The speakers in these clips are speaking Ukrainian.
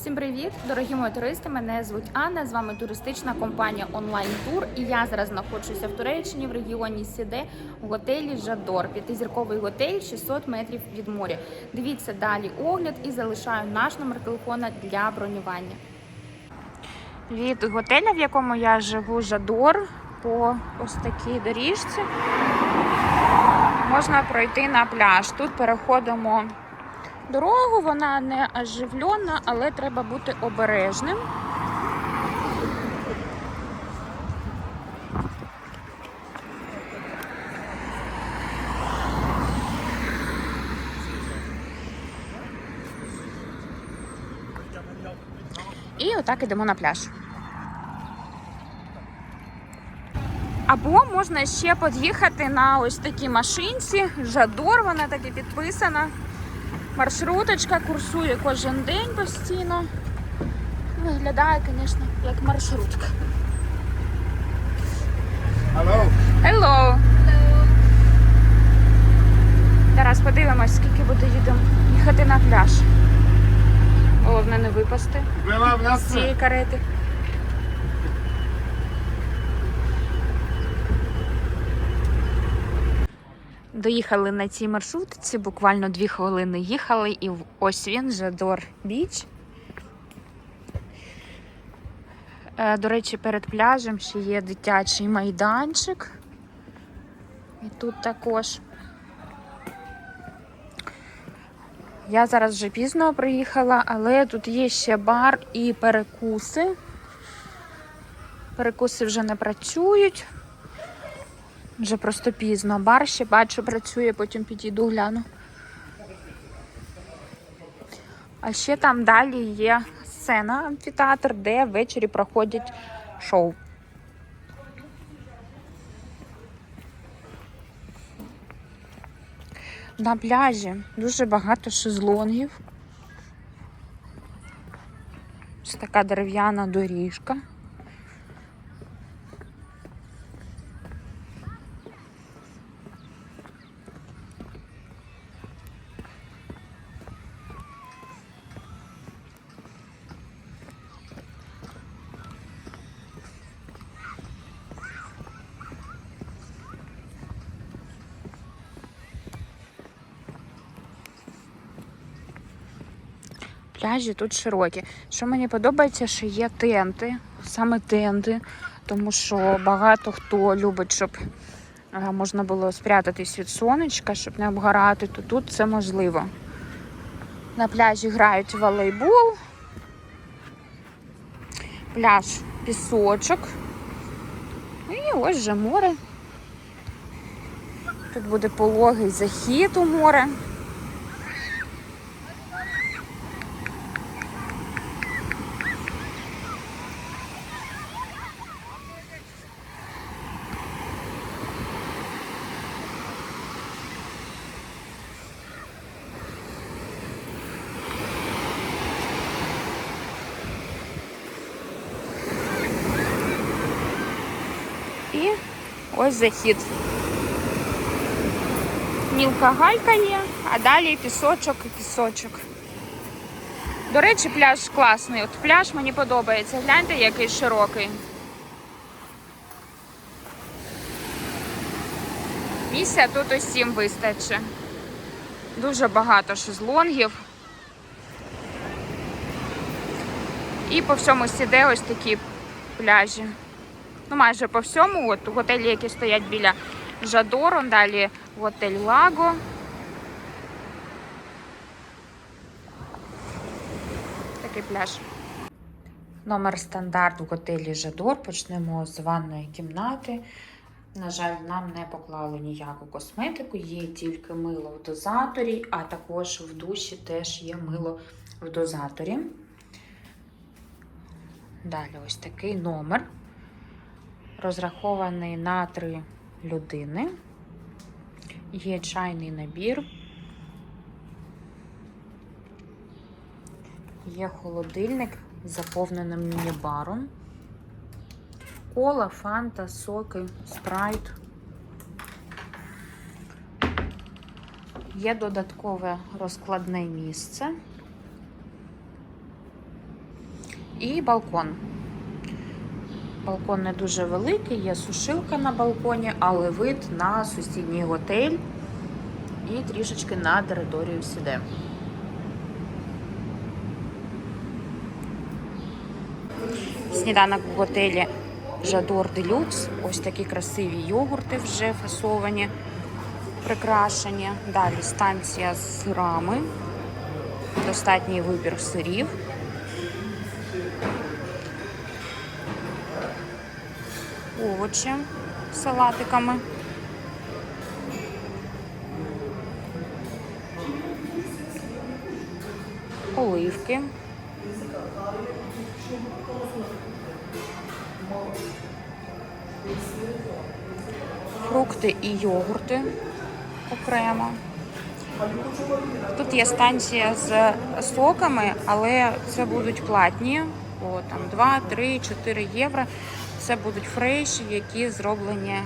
Всім привіт, дорогі мої туристи! Мене звуть Анна. З вами туристична компанія Онлайн Тур. І я зараз знаходжуся в Туреччині в регіоні Сіде в готелі Жадор. П'ятизірковий готель 600 метрів від моря. Дивіться далі огляд і залишаю наш номер телефона для бронювання. Від готеля, в якому я живу, Жадор, по ось такій доріжці можна пройти на пляж. Тут переходимо дорогу, вона не оживлена, але треба бути обережним. І отак ідемо на пляж. Або можна ще під'їхати на ось такій машинці. Жадор, вона так і підписана. Маршруточка курсує кожен день постійно. Виглядає, звісно, як маршрутка. Hello. Hello! Зараз подивимось, скільки буде їдемо їхати на пляж. Головне не випасти з цієї карети. Доїхали на цій маршрутці, буквально дві хвилини їхали, і ось він, Жадор Біч. Е, До речі, перед пляжем ще є дитячий майданчик. І тут також. Я зараз вже пізно приїхала, але тут є ще бар і перекуси. Перекуси вже не працюють. Вже просто пізно. Бар ще бачу працює, потім підійду гляну. А ще там далі є сцена, амфітеатр, де ввечері проходять шоу. На пляжі дуже багато шезлонгів. Ось така дерев'яна доріжка. Пляжі тут широкі. Що мені подобається, що є тенти, саме тенти, тому що багато хто любить, щоб е, можна було спрятатись від сонечка, щоб не обгорати, то тут це можливо. На пляжі грають волейбол, пляж пісочок. І ось же море. Тут буде пологий захід у море. І ось захід. Мілка галька є, а далі пісочок і пісочок. До речі, пляж класний. От пляж мені подобається. Гляньте, який широкий. Місця тут усім вистачить. Дуже багато шезлонгів. І по всьому сіде ось такі пляжі. Ну, майже по всьому. От готелі, які стоять біля Жадору, далі готель Лаго. Такий пляж. Номер стандарт в готелі Жадор. Почнемо з ванної кімнати. На жаль, нам не поклали ніяку косметику, є тільки мило в дозаторі, а також в душі теж є мило в дозаторі. Далі ось такий номер розрахований на три людини. Є чайний набір. Є холодильник з заповненим міні-баром. Кола, фанта, соки, спрайт. Є додаткове розкладне місце. І балкон. Балкон не дуже великий, є сушилка на балконі, але вид на сусідній готель і трішечки на територію сіде. Сніданок в готелі Жадор Делюкс. Ось такі красиві йогурти вже фасовані, прикрашені. Далі станція з сирами. Достатній вибір сирів. Овочі салатиками. Оливки. Фрукти і йогурти окремо. Тут є станція з соками, але це будуть платні, по там 2, 3, 4 євро. Це будуть фрейші, які зроблені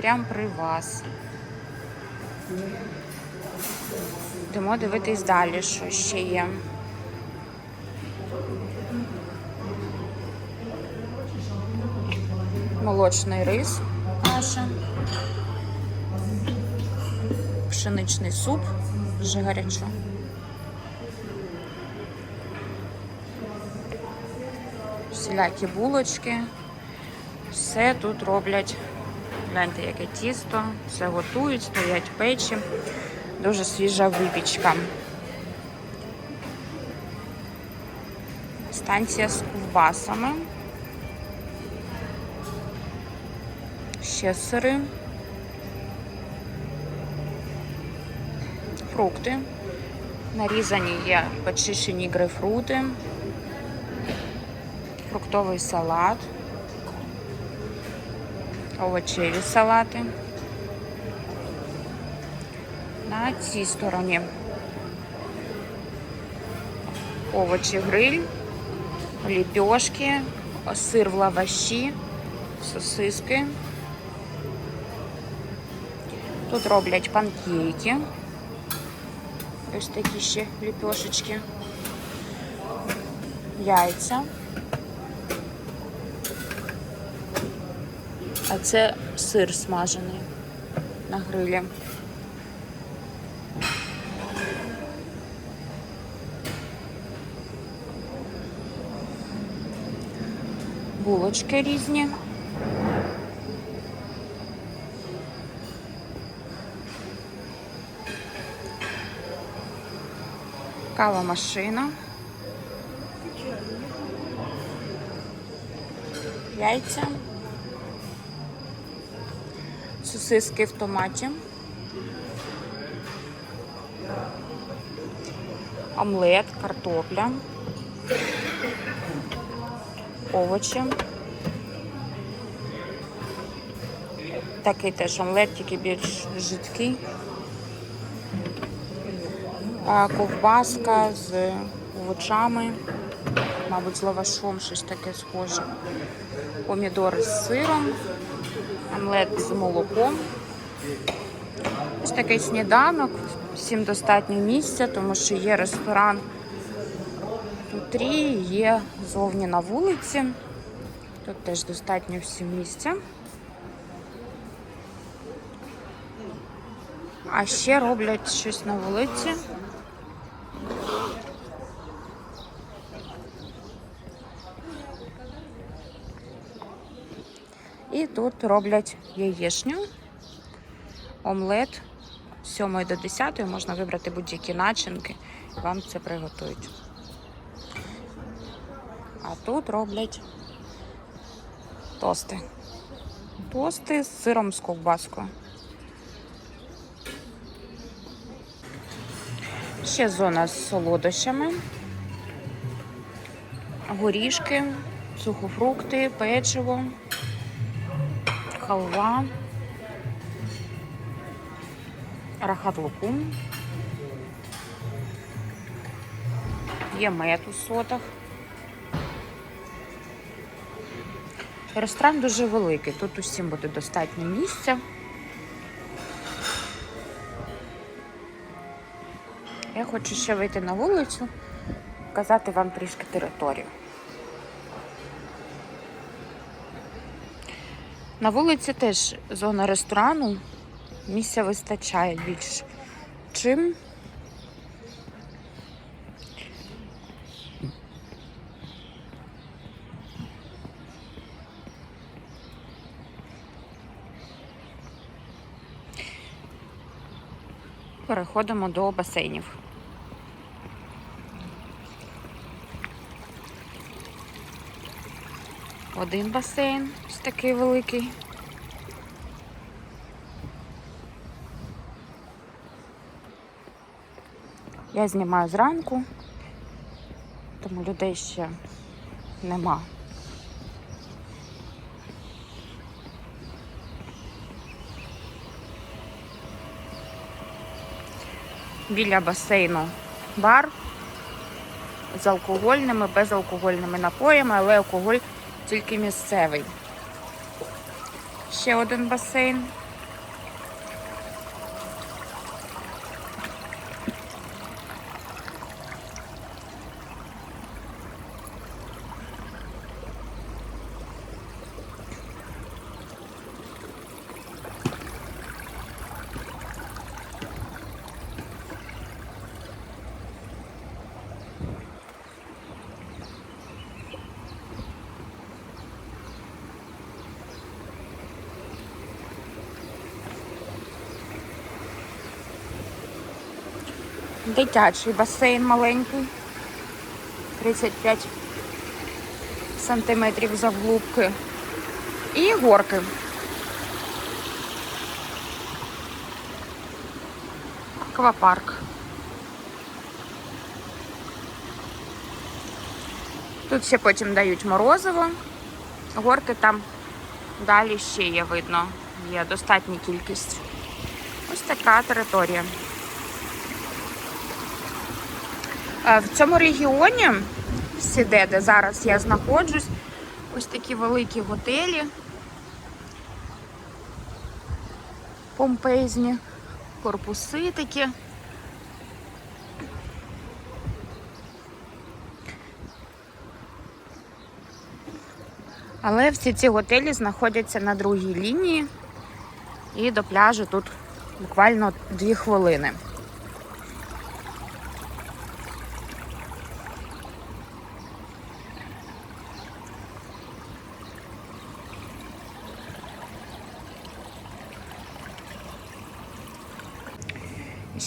прямо при вас. Йдемо дивитись далі, що ще є. Молочний рис каша. Пшеничний суп вже гарячо. Всілякі булочки. Все тут роблять. Гляньте, яке тісто, все готують, стоять печі. Дуже свіжа випічка. Станція з ковбасами. Ще сири. Фрукти. Нарізані є почищені грейпфрути, фруктовий салат, овочеві салати. На цій стороні овочі гриль, ліпьошки, сир в лаваші, сосиски. Тут роблять панкейки. Ось такі ще ліпешечки. Яйця. А це сир смажений на грилі. Булочки різні. Кава машина. Яйця. Сосиски в томаті. Омлет, картопля. Овочі. Такий теж омлет, тільки більш жидкий. А, ковбаска з овочами, мабуть, з лавашом, щось таке схоже. Помідори з сиром, омлет з молоком. Ось такий сніданок. Всім достатньо місця, тому що є ресторан внутрі, є зовні на вулиці. Тут теж достатньо всім місця. А ще роблять щось на вулиці. Тут роблять яєчню, омлет з 7 до 10 можна вибрати будь-які начинки, вам це приготують. А тут роблять тости. Тости з сиром з ковбаскою. Ще зона з солодощами, горішки, сухофрукти, печиво, халва, рахат лукум, є мед у сотах. Ресторан дуже великий, тут усім буде достатньо місця. Я хочу ще вийти на вулицю, показати вам трішки територію. На вулиці теж зона ресторану. Місця вистачає більш чим. Переходимо до басейнів. Один басейн ось такий великий. Я знімаю зранку, тому людей ще нема. Біля басейну бар з алкогольними, безалкогольними напоями, але алкоголь тільки місцевий. Ще один басейн. Дитячий басейн маленький. 35 сантиметрів завглубки. І горки. Аквапарк. Тут ще потім дають морозиво. Горки там далі ще є видно. Є достатня кількість. Ось така територія. Е, В цьому регіоні, Сіде, де зараз я знаходжусь, ось такі великі готелі. Помпезні, корпуси такі. Але всі ці готелі знаходяться на другій лінії, і до пляжу тут буквально дві хвилини.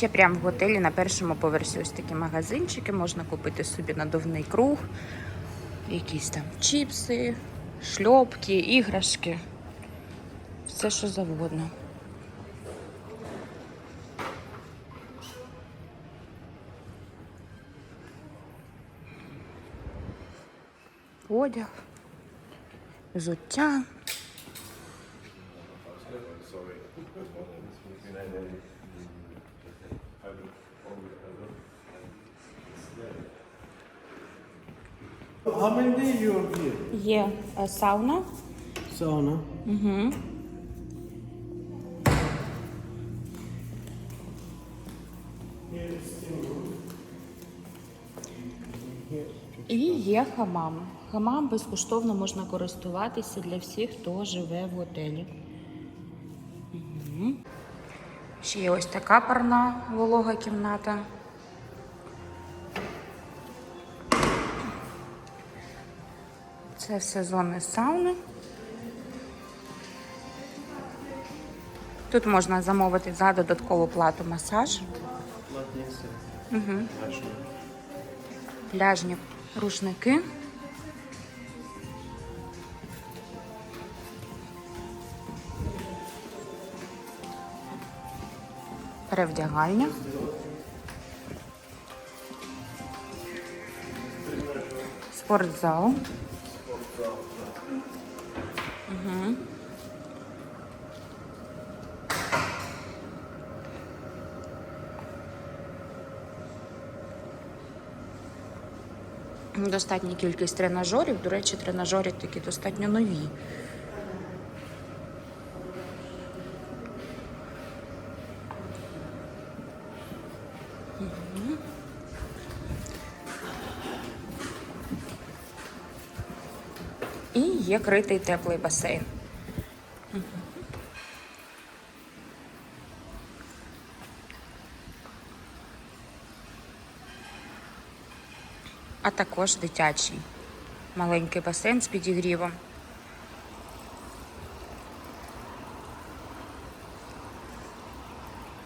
Ще прямо в готелі на першому поверсі ось такі магазинчики. Можна купити собі надувний круг, якісь там чіпси, шльопки, іграшки. Все, що завгодно. Одяг, взуття. How many days you are here? Є е, сауна. Sauna. Угу. І є хамам. Хамам безкоштовно можна користуватися для всіх, хто живе в готелі. Угу. Ще є ось така парна волога кімната. Це все зони сауни. Тут можна замовити за додаткову плату масаж. Угу. Пляжні рушники. Перевдягальня. Спортзал. Угу. Достатня кількість тренажерів. До речі, тренажери такі достатньо нові. І є критий теплий басейн. Також дитячий маленький басейн з підігрівом.